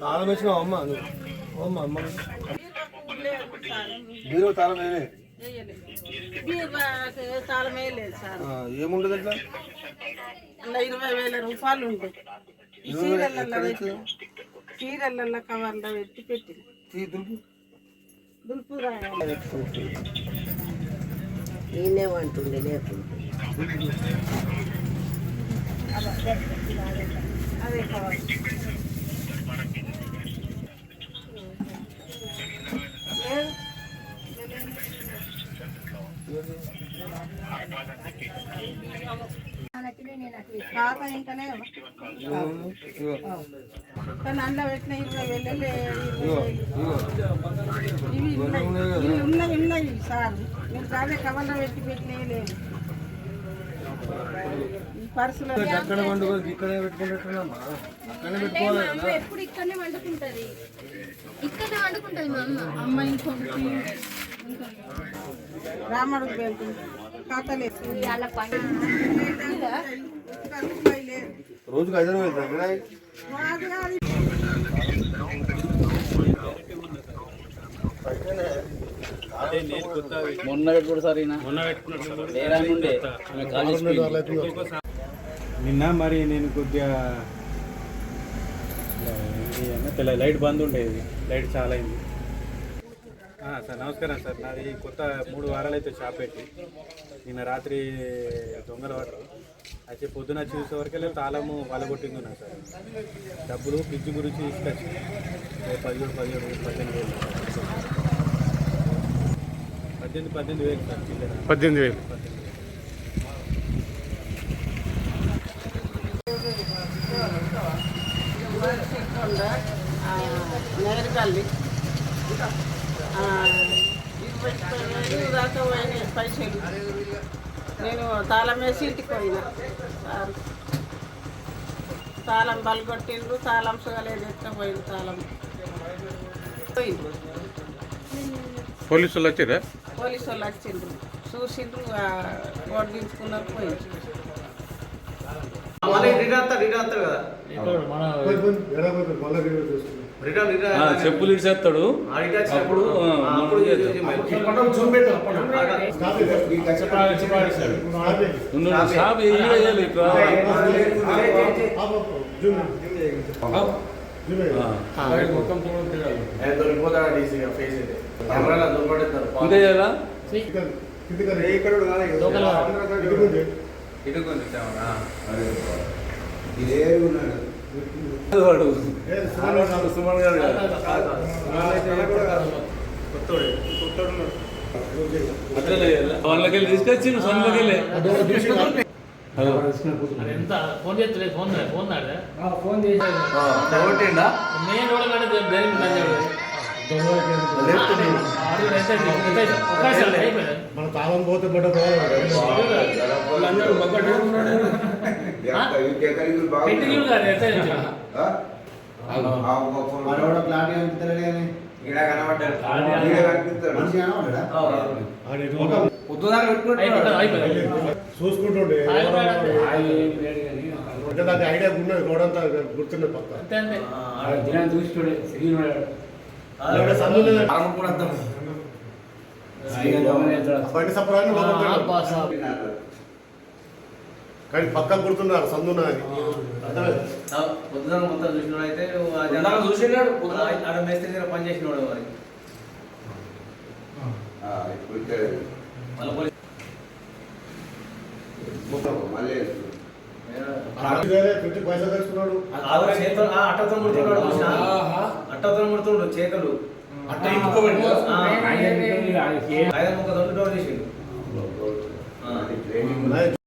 తాళం వేసినావు అమ్మ నువ్వు. అమ్మ అమ్మ. బీరో తాళం ఏముండదు అట్లా? ఇరవై వేల రూపాయలు ఉంటాయి ఈ చీరలల్లో పెట్టి చీరలల్లో కవర్లో పెట్టి పెట్టి దులుపు. దులుపు రాయాలి. నేనేమంటుండే లేకుండా అదే కవర్ లేదు. పాత ఇంకనే ఇగో కానీ అందులో పెట్టిన ఇరవై వేలు ఇగో ఇవి ఉన్నాయి ఇవి ఉన్నాయి ఉన్నాయి సార్ మీరు అదే కవర్లో పెట్టి పెట్టినవి లేదు వండుకోదు ఇక్కడే పెట్టుకుంటున్నామా? అక్కడనే పెట్టుకోవాలి కదా. ఎప్పుడు ఇక్కడనే వండుకుంటది. ఇక్కడనే వండుకుంటది మా అమ్మ. అమ్మ ఇంకొకటి రామడుగు వెళ్తుంది. ఖాతాలేదు వాళ్ళ పని. రోజుకి ఐదు వేలు మొన్న పెట్టుకోడు సార్ ఈయన. ఆమె కాలేజ్ నిన్న మరి నేను కొద్దిగా తెల్ల లైట్ బంద్ ఉండేది. లైట్ చాలా అయింది. సార్ నమస్కారం సార్. నాది కొత్త మూడు వారాలు అయితే షాప్ పెట్టి. నిన్న రాత్రి దొంగల వారు. అయితే పొద్దున వచ్చి చూసే వరకు తాళము వలగొట్టింది ఉన్నా సార్. డబ్బులు ఫ్రిడ్జ్ గురించి తీసుకొచ్చి పదిహేడు పదిహేడు వేలు, పద్దెనిమిది వేలు. పద్దెనిమిది పద్దెనిమిది వేలు సార్. పద్దెనిమిది వేలు. ఇరవై దాకా పోయినాయి పైసలు. నేను తాళం వేసి ఇంటికి పోయినా. సార్ తాళం బలగొట్టిండ్రు తాళం సుగలేదు ఎత్తపోయింది తాళం. పోయిండ్రు. పోలీసు వాళ్ళు వచ్చారా? పోలీసు వాళ్ళు వచ్చిండ్రు. చూసిండ్రు కోట్ దించుకున్నారు పోయిండ్రు. మళ్ళీ రిటర్న్ రిటర్న్ కదా. చెప్పులు ఇడిచేస్తాడు వచ్చినప్పుడు అప్పుడు షాప్ వేయాలి చేయాలా ఇటుకుంది కెమెరా వాడు సుమన్ గారు కాదు. అట్లనే చేయాలా? వాళ్ళకెళ్ళి తీసుకొచ్చి నువ్వు సొంతకెళ్ళి ఎంత ఫోన్ చేస్తలేదు ఫోన్ ఫోన్ నాడే కొట్టిండా నేను కూడా మేడం దేని ఒక్కసారి అయిపోయింది మన తాళం పోతే బట్ట ఇంటికి కాదు ఎంత ఇచ్చాడు? ఇక్కడ కనబడ్డాడు. అయిపోయింది, అయిపోయింది. చూసుకుంటుండే. ఆగి మేడం. అంటే. దాని ఐడియా ఉన్నది గోడంతా గుర్తున్నది పక్క. బండి సపరాన్ని కానీ పక్క గుర్తున్నారు సందున్నది పొద్దున మొత్తం చూసినాడు అయితే చూసినాడు ఆడ మేస్త్రి దగ్గర పని చేసినాడు మరి చేతులు అట్టతో ముడుతున్నాడు? అట్టతో ముడుతుండు అట్ట ఆయన చేసిండు?